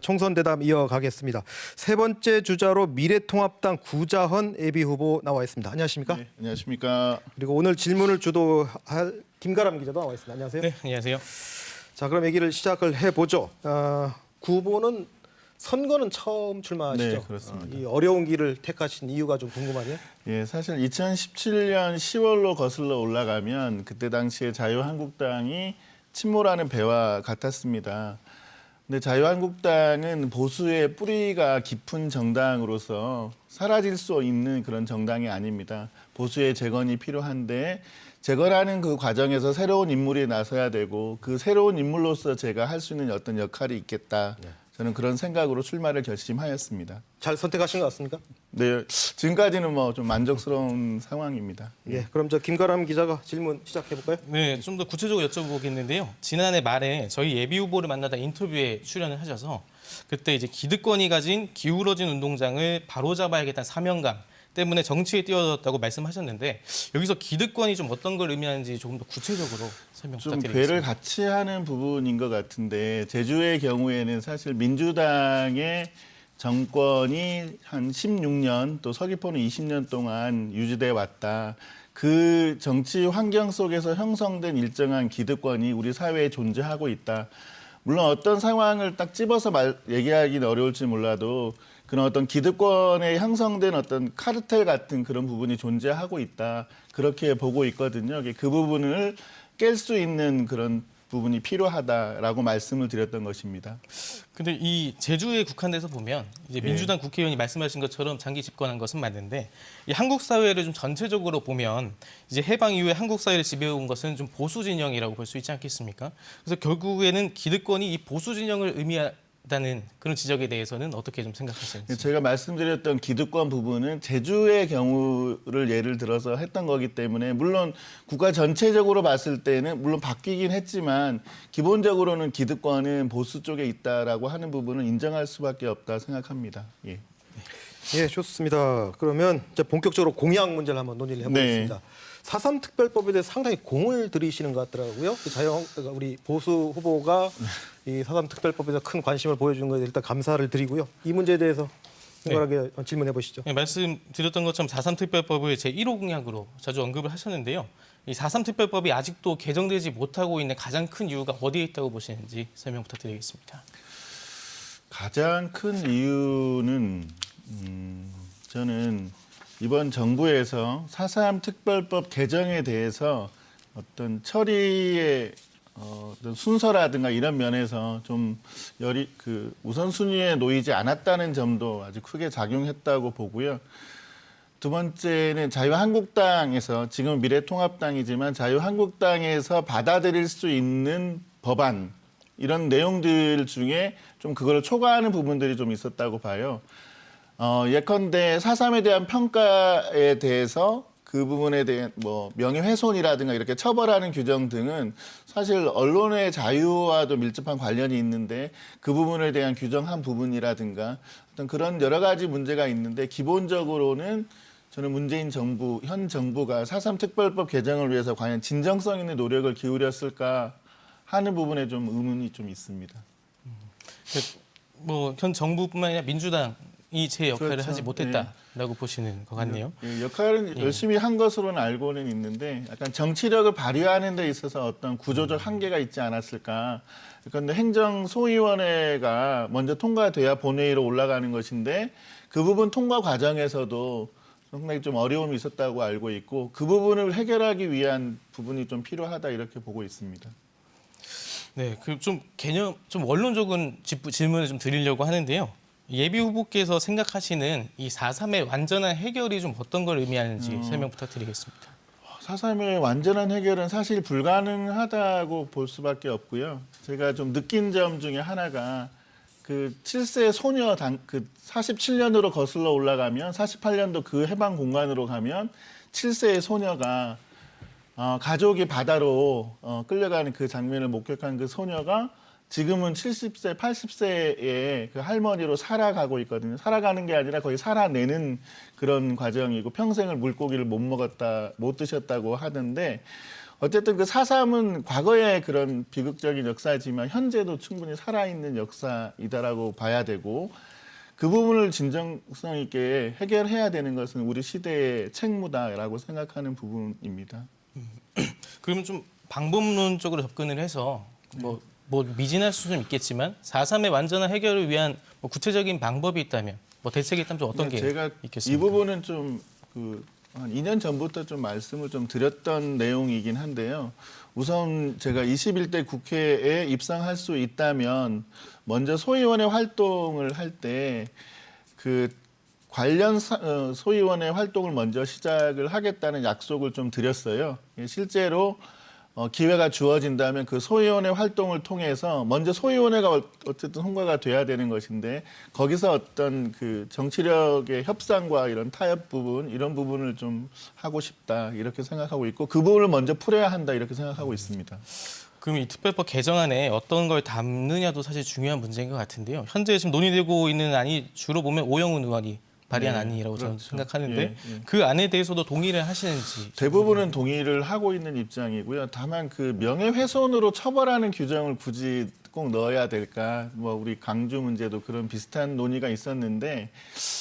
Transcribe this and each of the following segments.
총선 대담 이어가겠습니다. 세 번째 주자로 미래통합당 구자헌 예비 후보 나와 있습니다. 안녕하십니까? 네, 안녕하십니까. 그리고 오늘 질문을 주도할 김가람 기자도 나와 있습니다. 안녕하세요. 네, 안녕하세요. 자, 그럼 얘기를 시작을 해보죠. 아, 구 후보는 선거는 처음 출마하시죠? 네, 그렇습니다. 어, 이 어려운 길을 택하신 이유가 좀 궁금하네요. 예, 사실 2017년 10월로 거슬러 올라가면 그때 당시에 자유한국당이 침몰하는 배와 같았습니다. 근데 자유한국당은 보수의 뿌리가 깊은 정당으로서 사라질 수 있는 그런 정당이 아닙니다. 보수의 재건이 필요한데 재건하는 그 과정에서 새로운 인물이 나서야 되고 그 새로운 인물로서 제가 할 수 있는 어떤 역할이 있겠다. 저는 그런 생각으로 출마를 결심하였습니다. 잘 선택하신 것 같습니까? 네, 지금까지는 뭐 좀 만족스러운 상황입니다. 예. 그럼 저 김가람 기자가 질문 시작해 볼까요? 네, 좀 더 구체적으로 여쭤보겠는데요. 지난해 말에 저희 예비 후보를 만나다 인터뷰에 출연을 하셔서 그때 이제 기득권이 가진 기울어진 운동장을 바로잡아야겠다는 사명감 때문에 정치에 뛰어들었다고 말씀하셨는데 여기서 기득권이 좀 어떤 걸 의미하는지 조금 더 구체적으로 설명 좀 부탁드리겠습니다. 괴를 같이 하는 부분인 것 같은데 제주의 경우에는 사실 민주당의 정권이 한 16년 또 서귀포는 20년 동안 유지돼 왔다. 그 정치 환경 속에서 형성된 일정한 기득권이 우리 사회에 존재하고 있다. 물론 어떤 상황을 딱 집어서 말, 얘기하기는 어려울지 몰라도 그런 어떤 기득권에 형성된 어떤 카르텔 같은 그런 부분이 존재하고 있다. 그렇게 보고 있거든요. 그 부분을 깰 수 있는 그런 부분이 필요하다라고 말씀을 드렸던 것입니다. 근데 이 제주에 국한돼서 보면 이제 네. 민주당 국회의원이 말씀하신 것처럼 장기 집권한 것은 맞는데 이 한국 사회를 좀 전체적으로 보면 이제 해방 이후에 한국 사회를 지배해온 것은 좀 보수 진영이라고 볼 수 있지 않겠습니까? 그래서 결국에는 기득권이 이 보수 진영을 의미한 다는 그런 지적에 대해서는 어떻게 좀 생각하시는지? 제가 말씀드렸던 기득권 부분은 제주의 경우를 예를 들어서 했던 거기 때문에 물론 국가 전체적으로 봤을 때는 물론 바뀌긴 했지만 기본적으로는 기득권은 보수 쪽에 있다라고 하는 부분은 인정할 수밖에 없다 생각합니다. 예. 예, 좋습니다. 그러면 이제 본격적으로 공약 문제를 한번 논의를 해보겠습니다. 네. 사삼 특별법에 대해 서 상당히 공을 들이시는 것 같더라고요. 그 자유 우리 보수 후보가 이 사삼 특별법에 대해서 큰 관심을 보여주는 것에 일단 감사를 드리고요. 이 문제에 대해서 친절하게 질문해 보시죠. 네, 말씀드렸던 것처럼 4.3 특별법을 제1호 공약으로 자주 언급을 하셨는데요. 이 4.3 특별법이 아직도 개정되지 못하고 있는 가장 큰 이유가 어디에 있다고 보시는지 설명 부탁드리겠습니다. 가장 큰 이유는 음, 저는 이번 정부에서 4.3 특별법 개정에 대해서 어떤 처리의 어, 어떤 순서라든가 이런 면에서 좀 열이 그 우선순위에 놓이지 않았다는 점도 아주 크게 작용했다고 보고요. 두 번째는 자유한국당에서 지금 미래통합당이지만 자유한국당에서 받아들일 수 있는 법안 이런 내용들 중에 좀 그걸 초과하는 부분들이 좀 있었다고 봐요. 어, 예컨대 사삼에 대한 평가에 대해서 그 부분에 대한 뭐 명예훼손이라든가 이렇게 처벌하는 규정 등은 사실 언론의 자유와도 밀접한 관련이 있는데 그 부분에 대한 규정한 부분이라든가 어떤 그런 여러 가지 문제가 있는데 기본적으로는 저는 문재인 정부 현 정부가 사삼 특별법 개정을 위해서 과연 진정성 있는 노력을 기울였을까 하는 부분에 좀 의문이 좀 있습니다. 뭐 현 정부뿐만 아니라 민주당이 제 역할을 그렇죠. 하지 못했다라고 보시는 것 같네요. 예, 역할은 열심히 한 것으로는 알고는 있는데 약간 정치력을 발휘하는 데 있어서 어떤 구조적 한계가 있지 않았을까. 그런데 행정 소위원회가 먼저 통과돼야 본회의로 올라가는 것인데 그 부분 통과 과정에서도 상당히 좀 어려움이 있었다고 알고 있고 그 부분을 해결하기 위한 부분이 좀 필요하다 이렇게 보고 있습니다. 네, 그 좀 개념 좀 원론적인 집- 질문을 좀 드리려고 하는데요. 예비 후보께서 생각하시는 이 4.3의 완전한 해결이 좀 어떤 걸 의미하는지 설명 부탁드리겠습니다. 사삼의 완전한 해결은 사실 불가능하다고 볼 수밖에 없고요. 제가 좀 느낀 점 중에 하나가 그 7세 소녀 당, 그 47년으로 거슬러 올라가면 48년도 그 해방 공간으로 가면 7세의 소녀가 어, 가족이 바다로 어, 끌려가는 그 장면을 목격한 그 소녀가 지금은 70세, 80세의 그 할머니로 살아가고 있거든요. 살아가는 게 아니라 거의 살아내는 그런 과정이고 평생을 물고기를 못 먹었다, 못 드셨다고 하던데 어쨌든 그 사삼은 과거의 그런 비극적인 역사지만 현재도 충분히 살아있는 역사이다라고 봐야 되고 그 부분을 진정성 있게 해결해야 되는 것은 우리 시대의 책무다라고 생각하는 부분입니다. 그러면 좀 방법론적으로 접근을 해서 뭐, 뭐 미진할 수는 있겠지만 4.3의 완전한 해결을 위한 뭐 구체적인 방법이 있다면 뭐 대책이 있다면 좀 어떤 게 네, 제가 이 있겠습니까? 부분은 좀그 한 2년 전부터 좀 말씀을 좀 드렸던 내용이긴 한데요. 우선 제가 21대 국회에 입성할 수 있다면 먼저 소위원회 활동을 할 때 그 관련 사- 어, 소위원회 활동을 먼저 시작을 하겠다는 약속을 좀 드렸어요. 예, 실제로 어, 기회가 주어진다면 그 소위원회 활동을 통해서 먼저 소위원회가 어- 어쨌든 통과가 돼야 되는 것인데 거기서 어떤 그 정치력의 협상과 이런 타협 부분 이런 부분을 좀 하고 싶다 이렇게 생각하고 있고 그 부분을 먼저 풀어야 한다 이렇게 생각하고 있습니다. 그럼 이 특별법 개정안에 어떤 걸 담느냐도 사실 중요한 문제인 것 같은데요. 현재 지금 논의되고 있는 안이 주로 보면 오영훈 의원이 발의한 네, 안이라고 저는 그렇죠. 생각하는데 예, 예. 그 안에 대해서도 동의를 하시는지 대부분은 동의를 하고 있는 입장이고요. 다만 그 명예훼손으로 처벌하는 규정을 굳이 꼭 넣어야 될까? 뭐 우리 강주 문제도 그런 비슷한 논의가 있었는데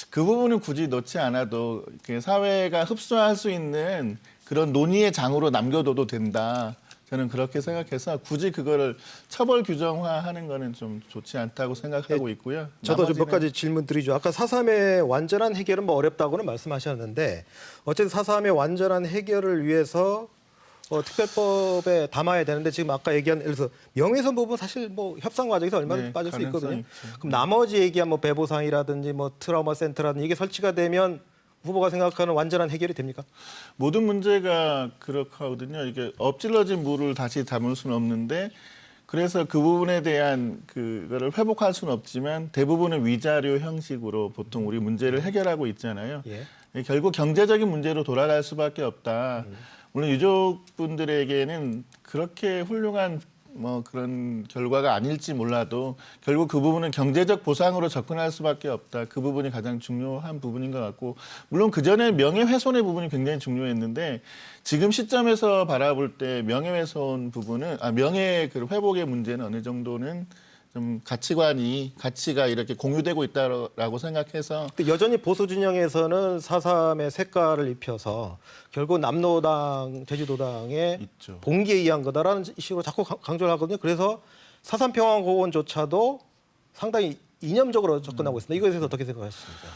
그 부분은 굳이 넣지 않아도 이렇게 사회가 흡수할 수 있는 그런 논의의 장으로 남겨둬도 된다. 저는 그렇게 생각해서 굳이 그거를 처벌 규정화하는 거는 좀 좋지 않다고 생각하고 있고요. 저도 좀 몇 가지 질문 드리죠. 아까 4.3의 완전한 해결은 뭐 어렵다고는 말씀하셨는데 어쨌든 4.3의 완전한 해결을 위해서 어, 특별법에 담아야 되는데 지금 아까 얘기한 예를 들어서 명예훼손 부분 사실 뭐 협상 과정에서 얼마나 네, 빠질 수 있거든요. 있죠. 그럼 나머지 얘기한 뭐 배보상이라든지 뭐 트라우마 센터라든지 이게 설치가 되면 후보가 생각하는 완전한 해결이 됩니까? 모든 문제가 그렇거든요. 이게 엎질러진 물을 다시 담을 수는 없는데 그래서 그 부분에 대한 그거를 회복할 수는 없지만 대부분은 위자료 형식으로 보통 우리 문제를 해결하고 있잖아요. 예. 예, 결국 경제적인 문제로 돌아갈 수밖에 없다. 물론 유족분들에게는 그렇게 훌륭한 뭐 그런 결과가 아닐지 몰라도 결국 그 부분은 경제적 보상으로 접근할 수밖에 없다. 그 부분이 가장 중요한 부분인 것 같고 물론 그 전에 명예훼손의 부분이 굉장히 중요했는데 지금 시점에서 바라볼 때 명예훼손 부분은 아 명예 그 회복의 문제는 어느 정도는 좀 가치관이 가치가 이렇게 공유되고 있다라고 생각해서 여전히 보수 진영에서는 4.3의 색깔을 입혀서 결국 남노당, 제주도당의 있죠. 봉기에 의한 거다라는 식으로 자꾸 강- 강조를 하거든요. 그래서 4.3 평화공원조차도 상당히 이념적으로 접근하고 있습니다. 이거에 대해서 어떻게 생각하십니까?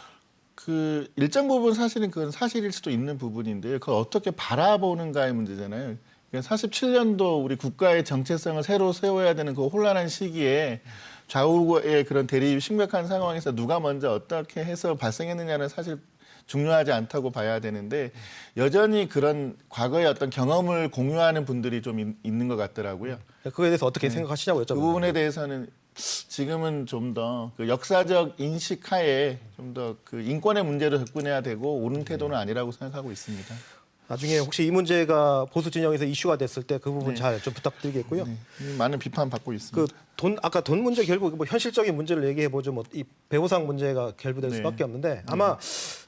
그 일정 부분 사실은 그건 사실일 수도 있는 부분인데요. 그걸 어떻게 바라보는가의 문제잖아요. 47년도 우리 국가의 정체성을 새로 세워야 되는 그 혼란한 시기에 좌우의 그런 대립 심각한 상황에서 누가 먼저 어떻게 해서 발생했느냐는 사실 중요하지 않다고 봐야 되는데 여전히 그런 과거의 어떤 경험을 공유하는 분들이 좀 있- 있는 것 같더라고요. 그거에 대해서 어떻게 생각하시냐고 그 여쭤봅니다. 부분에 대해서는 지금은 좀 더 그 역사적 인식 하에 좀 더 그 인권의 문제로 접근해야 되고 옳은 태도는 아니라고 생각하고 있습니다. 나중에 혹시 이 문제가 보수 진영에서 이슈가 됐을 때 그 부분 네. 잘좀 부탁드리겠고요. 네, 많은 비판 받고 그 있습니다. 돈 아까 돈 문제 결국 뭐 현실적인 문제를 얘기해 보죠. 뭐 이 배우상 문제가 결부될 네. 수밖에 없는데 아마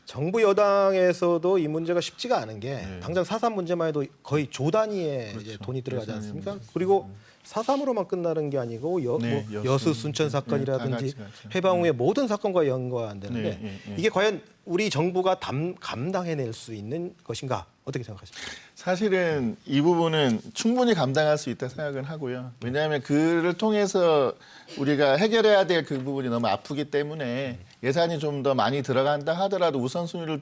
정부 여당에서도 이 문제가 쉽지가 않은 게 당장 사삼 문제만 해도 거의 조 단위의 이제 네. 그렇죠. 돈이 들어가지 예산이 않습니까? 그리고 사삼으로만 끝나는 게 아니고 여, 네, 뭐 여수. 여수 순천 네, 사건이라든지 다 같이 같이. 해방 후의 모든 사건과 연관되는데 네, 네, 네. 이게 과연 우리 정부가 담, 감당해낼 수 있는 것인가 어떻게 생각하십니까? 사실은 이 부분은 충분히 감당할 수 있다 생각은 하고요. 왜냐하면 그를 통해서 우리가 해결해야 될 그 부분이 너무 아프기 때문에 예산이 좀 더 많이 들어간다 하더라도 우선순위를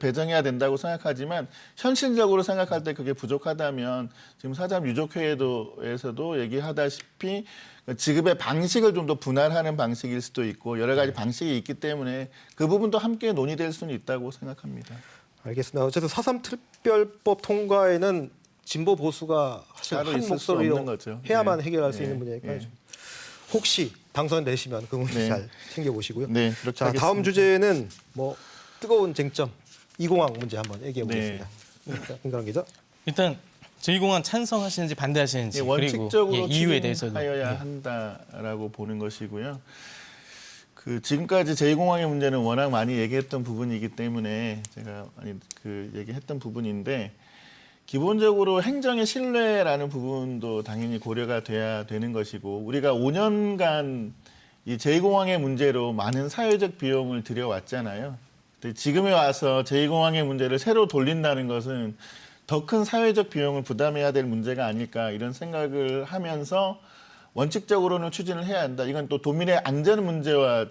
배정해야 된다고 생각하지만 현실적으로 생각할 때 그게 부족하다면 지금 사장 유족회에서도 얘기하다시피 지급의 방식을 좀 더 분할하는 방식일 수도 있고 여러 가지 방식이 있기 때문에 그 부분도 함께 논의될 수는 있다고 생각합니다. 알겠습니다. 어쨌든 사삼 특별법 통과에는 진보 보수가 사실 한 목소리로. 해야만 네. 해결할 수 네. 있는 문제니까요. 네. 혹시 당선되시면 그 문제 네. 잘 챙겨 보시고요. 네, 그렇게 자 하겠습니다. 다음 주제는 뭐 뜨거운 쟁점 이공항 문제 한번 얘기해 네. 보겠습니다. 김가람 기자. 일단 제2공항 찬성하시는지 반대하시는지 예, 그리고 원칙적으로 예, 이유에 대해서도 하여야 예. 한다라고 보는 것이고요. 그 지금까지 제2공항의 문제는 워낙 많이 얘기했던 부분이기 때문에 제가 많이 그 얘기했던 부분인데 기본적으로 행정의 신뢰라는 부분도 당연히 고려가 돼야 되는 것이고 우리가 5년간 이 제2공항의 문제로 많은 사회적 비용을 들여왔잖아요. 근데 지금에 와서 제2공항의 문제를 새로 돌린다는 것은 더 큰 사회적 비용을 부담해야 될 문제가 아닐까 이런 생각을 하면서 원칙적으로는 추진을 해야 한다. 이건 또 도민의 안전 문제와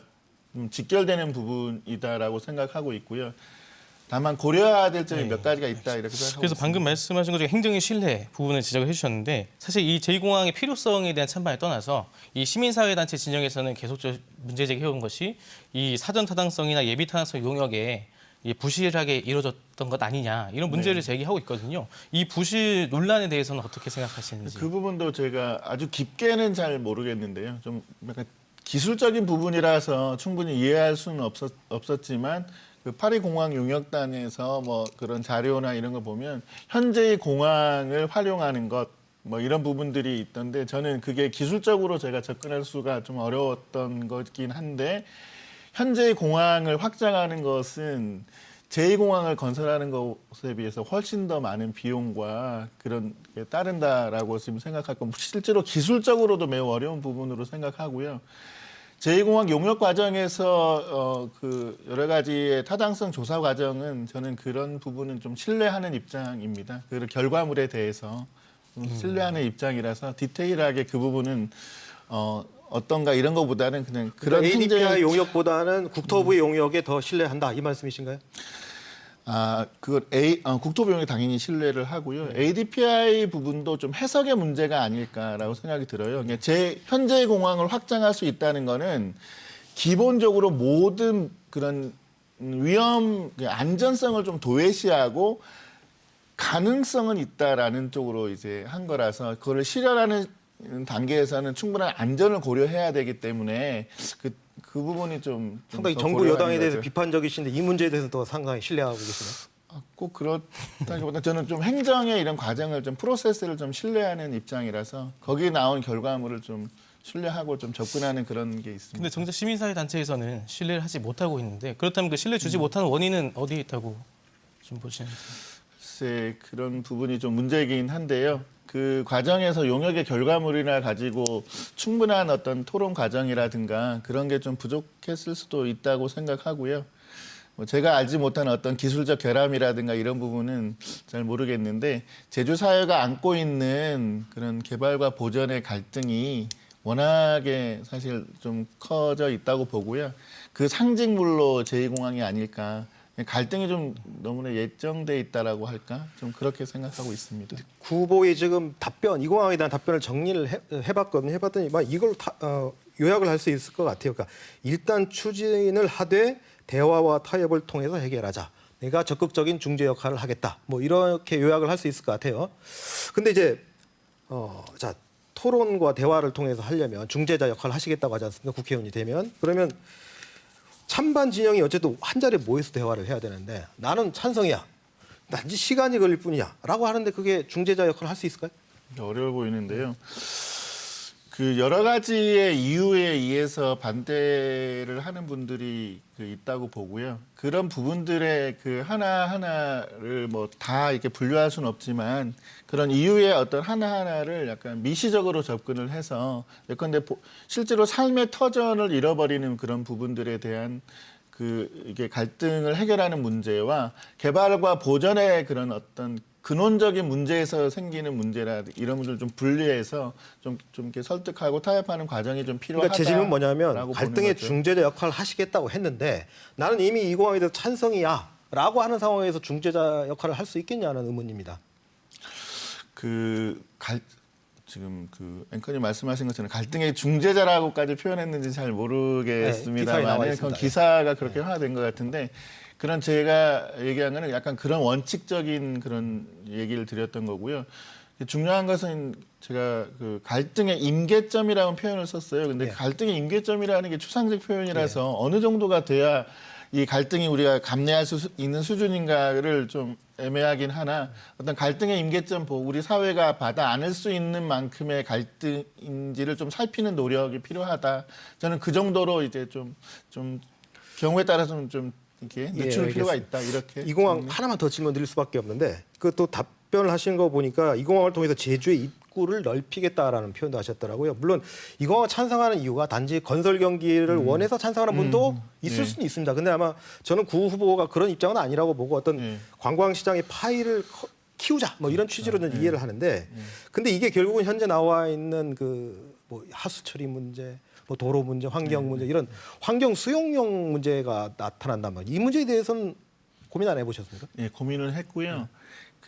좀 직결되는 부분이다라고 생각하고 있고요. 다만 고려해야 될 점이 몇 가지가 있다 이렇게 생각하고 그래서 있습니다. 방금 말씀하신 것 중에 행정의 신뢰 부분을 지적을 해주셨는데 사실 이 제2공항의 필요성에 대한 찬반을 떠나서 이 시민사회단체 진영에서는 계속적으로 문제 제기해온 것이 이 사전 타당성이나 예비 타당성 용역에 이 부실하게 이루어졌던 것 아니냐 이런 문제를 제기하고 있거든요. 이 부실 논란에 대해서는 어떻게 생각하시는지. 그 부분도 제가 아주 깊게는 잘 모르겠는데요. 좀 약간 기술적인 부분이라서 충분히 이해할 수는 없었, 없었지만 그 파리 공항 용역단에서 뭐 그런 자료나 이런 거 보면 현재의 공항을 활용하는 것 뭐 이런 부분들이 있던데 저는 그게 기술적으로 제가 접근할 수가 좀 어려웠던 거긴 한데 현재의 공항을 확장하는 것은 제2공항을 건설하는 것에 비해서 훨씬 더 많은 비용과 그런 게 따른다라고 지금 생각하고 실제로 기술적으로도 매우 어려운 부분으로 생각하고요. 제2공항 용역 과정에서 어, 그 여러 가지의 타당성 조사 과정은 저는 그런 부분은 좀 신뢰하는 입장입니다. 그 결과물에 대해서 좀 신뢰하는 입장이라서 디테일하게 그 부분은 어, 어떤가 이런 것보다는 그냥 그런 ADPI 행정 용역보다는 국토부의 용역에 더 신뢰한다 이 말씀이신가요? 아, 그걸 A, 어, 국토부용에 당연히 신뢰를 하고요. ADPI 부분도 좀 해석의 문제가 아닐까라고 생각이 들어요. 그러니까 제 현재 공항을 확장할 수 있다는 거는 기본적으로 모든 그런 위험, 그 안전성을 좀 도외시하고 가능성은 있다라는 쪽으로 이제 한 거라서 그거를 실현하는 단계에서는 충분한 안전을 고려해야 되기 때문에 그, 그 부분이 좀, 좀 상당히 더 정부 여당에 대해서 거죠. 비판적이신데 이 문제에 대해서는 또 상당히 신뢰하고 계시네요. 아, 꼭 그렇다기보다 저는 좀 행정의 이런 과정을 좀 프로세스를 좀 신뢰하는 입장이라서 거기에 나온 결과물을 좀 신뢰하고 좀 접근하는 그런 게 있습니다. 근데 정작 시민사회 단체에서는 신뢰를 하지 못하고 있는데 그렇다면 그 신뢰 주지 못하는 원인은 어디에 있다고 좀 보시는지. 글쎄 그런 부분이 좀 문제이긴 한데요. 그 과정에서 용역의 결과물이나 가지고 충분한 어떤 토론 과정이라든가 그런 게 좀 부족했을 수도 있다고 생각하고요. 뭐 제가 알지 못한 어떤 기술적 결함이라든가 이런 부분은 잘 모르겠는데 제주 사회가 안고 있는 그런 개발과 보전의 갈등이 워낙에 사실 좀 커져 있다고 보고요. 그 상징물로 제2공항이 아닐까. 갈등이 좀 너무나 예정돼 있다라고 할까? 좀 그렇게 생각하고 있습니다. 후보의 지금 답변, 이 공항에 대한 답변을 정리를 해, 해봤거든요. 해봤더니 막 이걸 다, 어, 요약을 할 수 있을 것 같아요. 그러니까 일단 추진을 하되 대화와 타협을 통해서 해결하자. 내가 적극적인 중재 역할을 하겠다. 뭐 이렇게 요약을 할 수 있을 것 같아요. 근데 이제 어, 자 토론과 대화를 통해서 하려면 중재자 역할을 하시겠다고 하지 않습니까? 국회의원이 되면 그러면 찬반 진영이 어쨌든 한 자리에 모여서 대화를 해야 되는데 나는 찬성이야. 단지 시간이 걸릴 뿐이야라고 하는데 그게 중재자 역할을 할 수 있을까요? 어려워 보이는데요. 그 여러 가지의 이유에 의해서 반대를 하는 분들이 그 있다고 보고요. 그런 부분들의 그 하나 하나를 뭐 다 이렇게 분류할 수는 없지만 그런 이유의 어떤 하나 하나를 약간 미시적으로 접근을 해서 예컨대 보- 실제로 삶의 터전을 잃어버리는 그런 부분들에 대한 그 이게 갈등을 해결하는 문제와 개발과 보전의 그런 어떤 근원적인 문제에서 생기는 문제라 이런 문제를 좀 분리해서 좀, 좀 이렇게 설득하고 타협하는 과정이 좀 필요하다. 그러니까 제 질문 뭐냐면 갈등의 중재자 역할을 하시겠다고 했는데 나는 이미 이 공항에 대해서 찬성이야라고 하는 상황에서 중재자 역할을 할 수 있겠냐는 의문입니다. 그 갈 지금 그 앵커님 말씀하신 것처럼 갈등의 중재자라고까지 표현했는지 잘 네, 모르겠습니다만 그건 있습니다. 기사가 그렇게 하나된 것 같은데 그런 제가 얘기한 거는 약간 그런 원칙적인 그런 얘기를 드렸던 거고요. 중요한 것은 제가 그 갈등의 임계점이라는 표현을 썼어요. 근데 네. 갈등의 임계점이라는 게 추상적 표현이라서 어느 정도가 돼야 이 갈등이 우리가 감내할 수 있는 수준인가를 좀 애매하긴 하나 어떤 갈등의 임계점 보고 우리 사회가 받아 안을 수 있는 만큼의 갈등인지를 좀 살피는 노력이 필요하다. 저는 그 정도로 이제 좀좀 경우에 따라서는 좀 이렇게 예, 늦출 필요가 알겠습니다. 있다 이렇게 이 공항 정리- 하나만 더 질문 드릴 수밖에 없는데 그 또답 답변을 하시는 거 보니까 이 공항을 통해서 제주의 입구를 넓히겠다라는 표현도 하셨더라고요. 물론 이 공항을 찬성하는 이유가 단지 건설 경기를 원해서 찬성하는 분도 있을 네. 수는 있습니다. 근데 아마 저는 구 후보가 그런 입장은 아니라고 보고 어떤 네. 관광 시장의 파이를 커- 키우자 뭐 이런 취지로 는 이해를 하는데 근데 이게 결국은 현재 나와 있는 그 뭐 하수 처리 문제 뭐 도로 문제, 환경 문제 이런 환경 수용용 문제가 나타난단 말이에요. 이 문제에 대해서는 고민 안 해보셨습니까? 예, 고민을 했고요.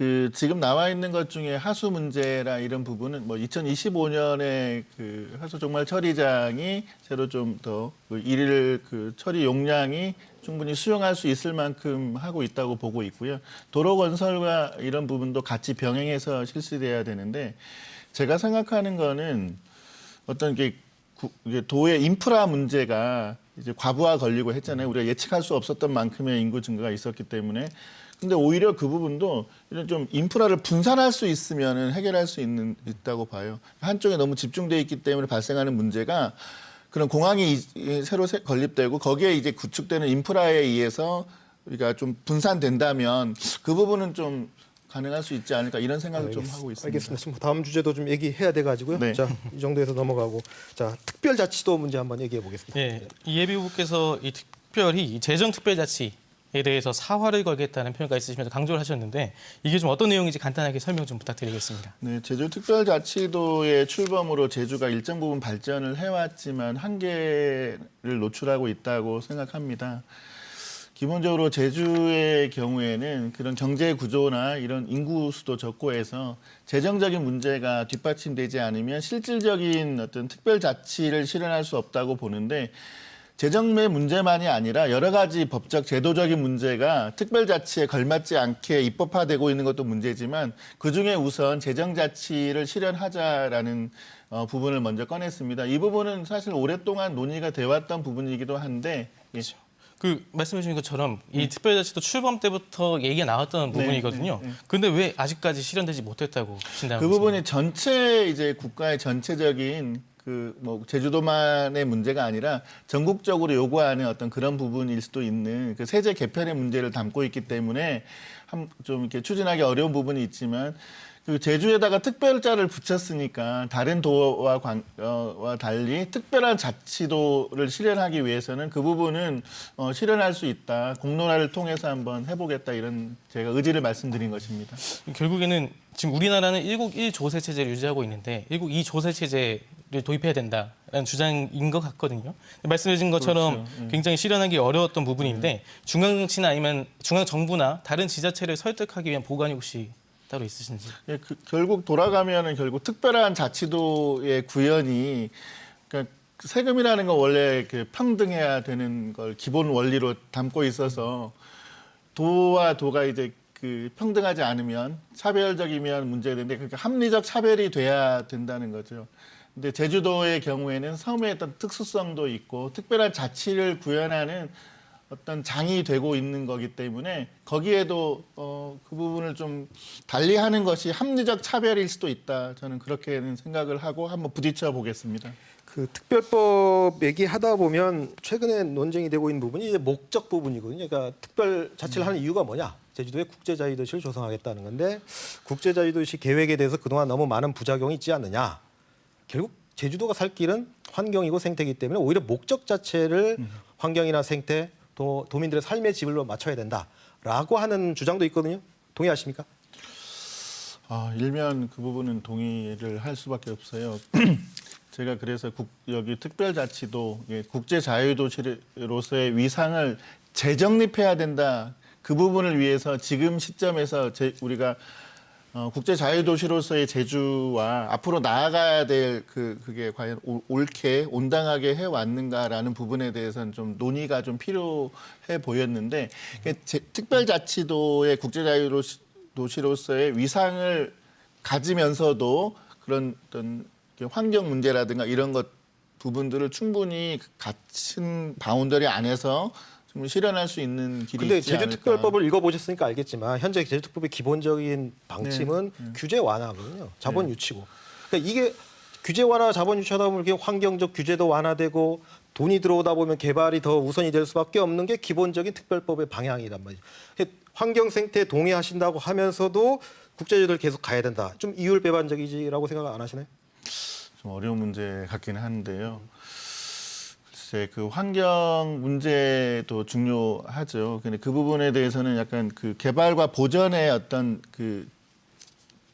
그 지금 나와 있는 것 중에 하수 문제라 이런 부분은 뭐 2025년에 그 하수 종말 처리장이 새로 좀더 그 일일 그 처리 용량이 충분히 수용할 수 있을 만큼 하고 있다고 보고 있고요. 도로 건설과 이런 부분도 같이 병행해서 실시돼야 되는데 제가 생각하는 거는 어떤 게 도의 인프라 문제가 이제 과부하 걸리고 했잖아요. 우리가 예측할 수 없었던 만큼의 인구 증가가 있었기 때문에. 근데 오히려 그 부분도 이런 좀 인프라를 분산할 수 있으면은 해결할 수 있는 있다고 봐요. 한쪽에 너무 집중돼 있기 때문에 발생하는 문제가 그런 공항이 새로 세- 건립되고 거기에 이제 구축되는 인프라에 의해서 우리가 좀 분산된다면 그 부분은 좀 가능할 수 있지 않을까 이런 생각을 좀 하고 있습니다. 알겠습니다. 지금 다음 주제도 좀 얘기해야 돼 가지고요. 네. 자, 이 정도에서 넘어가고 자 특별자치도 문제 한번 얘기해 보겠습니다. 예, 이 예비 후보께서 이 특별히 이 재정 특별자치에 대해서 사활을 걸겠다는 표현가 있으시면서 강조를 하셨는데 이게 좀 어떤 내용인지 간단하게 설명 좀 부탁드리겠습니다. 네, 제주특별자치도의 출범으로 제주가 일정 부분 발전을 해왔지만 한계를 노출하고 있다고 생각합니다. 기본적으로 제주의 경우에는 그런 경제 구조나 이런 인구 수도 적고 해서 재정적인 문제가 뒷받침되지 않으면 실질적인 어떤 특별자치를 실현할 수 없다고 보는데 재정의 문제만이 아니라 여러 가지 법적 제도적인 문제가 특별자치에 걸맞지 않게 입법화되고 있는 것도 문제지만 그 중에 우선 재정자치를 실현하자라는 어, 부분을 먼저 꺼냈습니다. 이 부분은 사실 오랫동안 논의가 돼왔던 부분이기도 한데 예. 그 말씀해 주신 것처럼 이 특별자치도 출범 때부터 얘기가 나왔던 부분이거든요. 네, 네. 근데 왜 아직까지 실현되지 못했다고 보신다는 그? 부분이 전체 이제 국가의 전체적인 그 뭐 제주도만의 문제가 아니라 전국적으로 요구하는 어떤 그런 부분일 수도 있는 그 세제 개편의 문제를 담고 있기 때문에 한좀 이렇게 추진하기 어려운 부분이 있지만 그 제주에다가 특별자를 붙였으니까 다른 도와 관, 어, 와 달리 특별한 자치도를 실현하기 위해서는 그 부분은 어, 실현할 수 있다. 공론화를 통해서 한번 해보겠다 이런 제가 의지를 말씀드린 것입니다. 결국에는 지금 우리나라는 일국 일조세 체제를 유지하고 있는데 일국 이조세 체제를 도입해야 된다라는 주장인 것 같거든요. 말씀해 주신 것처럼 그렇죠. 예. 굉장히 실현하기 어려웠던 부분인데 중앙 정치나 아니면 중앙 정부나 다른 지자체를 설득하기 위한 보관이 혹시 따로 있으신지. 예, 그, 결국 돌아가면은 결국 특별한 자치도의 구현이 그러니까 세금이라는 건 원래 그 평등해야 되는 걸 기본 원리로 담고 있어서 도와 도가 이제 그 평등하지 않으면 차별적이면 문제가 되는데 그러니까 합리적 차별이 돼야 된다는 거죠. 근데 제주도의 경우에는 섬의 어떤 특수성도 있고 특별한 자치를 구현하는 어떤 장이 되고 있는 거기 때문에 거기에도 어, 그 부분을 좀 달리하는 것이 합리적 차별일 수도 있다. 저는 그렇게는 생각을 하고 한번 부딪혀 보겠습니다. 그 특별법 얘기하다 보면 최근에 논쟁이 되고 있는 부분이 이제 목적 부분이거든요. 그러니까 특별 자치를 하는 이유가 뭐냐? 제주도에 국제자유도시를 조성하겠다는 건데 국제자유도시 계획에 대해서 그동안 너무 많은 부작용이 있지 않느냐? 결국 제주도가 살 길은 환경이고 생태이기 때문에 오히려 목적 자체를 환경이나 생태 또 도민들의 삶의 질로 맞춰야 된다라고 하는 주장도 있거든요. 동의하십니까? 아, 일면 그 부분은 동의를 할 수밖에 없어요. 제가 그래서 국, 여기 특별자치도 예, 국제자유도시로서의 위상을 재정립해야 된다. 그 부분을 위해서 지금 시점에서 제, 우리가 어, 국제 자유 도시로서의 제주와 앞으로 나아가야 될 그 그게 과연 오- 옳게 온당하게 해 왔는가라는 부분에 대해서는 좀 논의가 좀 필요해 보였는데 그 제- 특별자치도의 국제 자유도시로서의 위상을 가지면서도 그런 어떤 환경 문제라든가 이런 것 부분들을 충분히 같은 바운더리 안에서 좀 실현할 수 있는 길이 근데 있지. 제주특별법을 읽어보셨으니까 알겠지만 현재 제주특별의 기본적인 방침은 네. 규제 완화거든요. 자본 유치고. 그러니까 이게 규제 완화, 자본 유치하다 보면 이렇게 환경적 규제도 완화되고 돈이 들어오다 보면 개발이 더 우선이 될 수밖에 없는 게 기본적인 특별법의 방향이란 말이죠. 환경 생태 동의하신다고 하면서도 국제제도를 계속 가야 된다. 좀 이율 배반적이지라고 생각 안 하시나요? 좀 어려운 문제 같긴 한데요. 글쎄 그 환경 문제도 중요하죠. 근데 그 부분에 대해서는 약간 그 개발과 보전의 어떤 그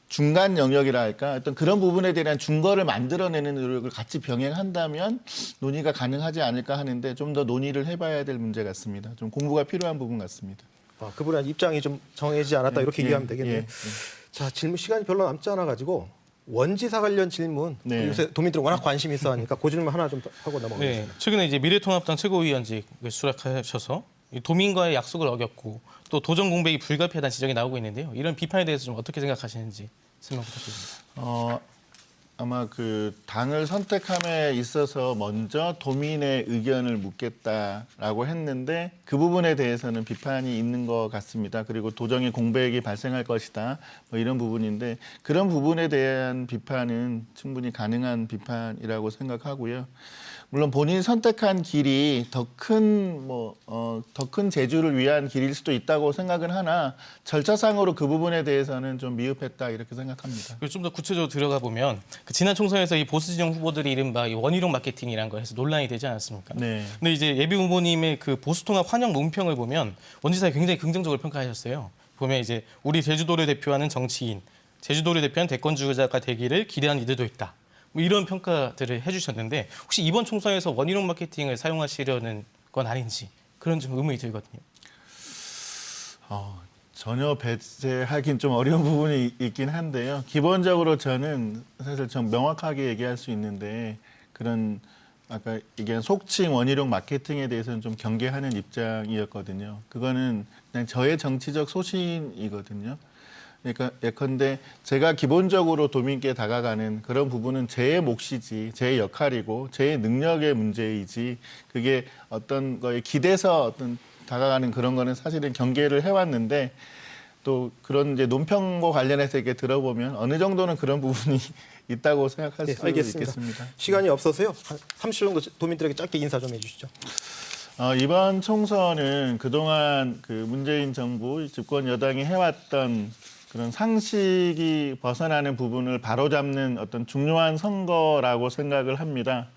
중간 영역이라 할까 어떤 그런 부분에 대한 준거를 만들어내는 노력을 같이 병행한다면 논의가 가능하지 않을까 하는데 좀 더 논의를 해봐야 될 문제 같습니다. 좀 공부가 필요한 부분 같습니다. 아, 그분의 입장이 좀 정해지지 않았다 이렇게 예, 이해하면 되겠네요. 예, 예. 자 질문 시간이 별로 남지 않아 가지고 원지사 관련 질문 네. 요새 도민들은 워낙 관심 이 있어 하니까 그 질문 하나 좀 하고 넘어가겠습니다. 네, 최근에 이제 미래통합당 최고위원직을 수락하셔서 이 도민과의 약속을 어겼고 또 도전 공백이 불가피하다는 지적이 나오고 있는데요. 이런 비판에 대해서 좀 어떻게 생각하시는지 설명 부탁드립니다. 어, 아마 그 당을 선택함에 있어서 먼저 도민의 의견을 묻겠다라고 했는데 그 부분에 대해서는 비판이 있는 것 같습니다. 그리고 도정의 공백이 발생할 것이다. 뭐 이런 부분인데 그런 부분에 대한 비판은 충분히 가능한 비판이라고 생각하고요. 물론 본인이 선택한 길이 더 큰 뭐 어, 더 큰 제주를 위한 길일 수도 있다고 생각은 하나 절차상으로 그 부분에 대해서는 좀 미흡했다 이렇게 생각합니다. 좀 더 구체적으로 들어가 보면 그 지난 총선에서 이 보수 진영 후보들이 이른바 이 원희룡 마케팅이라는 거 해서 논란이 되지 않았습니까? 네. 근데 이제 예비 후보님의 그 보수 통합 환영 논평을 보면 원지사가 굉장히 긍정적으로 평가하셨어요. 보면 이제 우리 제주도를 대표하는 정치인, 제주도를 대표하는 대권 주자가 되기를 기대하는 이들도 있다. 뭐 이런 평가들을 해주셨는데 혹시 이번 총선에서 원희룡 마케팅을 사용하시려는 건 아닌지 그런 좀 의문이 들거든요. 어, 전혀 배제하긴 좀 어려운 부분이 있긴 한데요. 기본적으로 저는 사실 좀 명확하게 얘기할 수 있는데 그런 아까 얘기한 속칭 원희룡 마케팅에 대해서는 좀 경계하는 입장이었거든요. 그거는 그냥 저의 정치적 소신이거든요. 그러니까 예컨대 제가 기본적으로 도민께 다가가는 그런 부분은 제 몫이지 제 역할이고 제 능력의 문제이지 그게 어떤 거에 기대서 어떤 다가가는 그런 거는 사실은 경계를 해왔는데 또 그런 이제 논평과 관련해서 이렇게 들어보면 어느 정도는 그런 부분이 있다고 생각할 네, 수 알겠습니다. 있겠습니다. 시간이 없어서요. 한 30초 정도 도민들에게 짧게 인사 좀 해주시죠. 어, 이번 총선은 그동안 그 문재인 정부 집권 여당이 해왔던 그런 상식이 벗어나는 부분을 바로잡는 어떤 중요한 선거라고 생각을 합니다.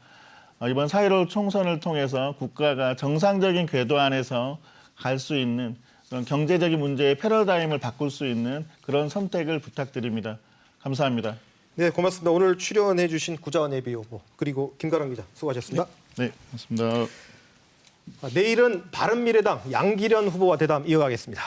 어, 이번 4.15 총선을 통해서 국가가 정상적인 궤도 안에서 갈 수 있는 그런 경제적인 문제의 패러다임을 바꿀 수 있는 그런 선택을 부탁드립니다. 감사합니다. 네, 고맙습니다. 오늘 출연해 주신 구자원 예비 후보 그리고 김가람 기자 수고하셨습니다. 네, 고맙습니다. 아, 내일은 바른미래당 양기련 후보와 대담 이어가겠습니다.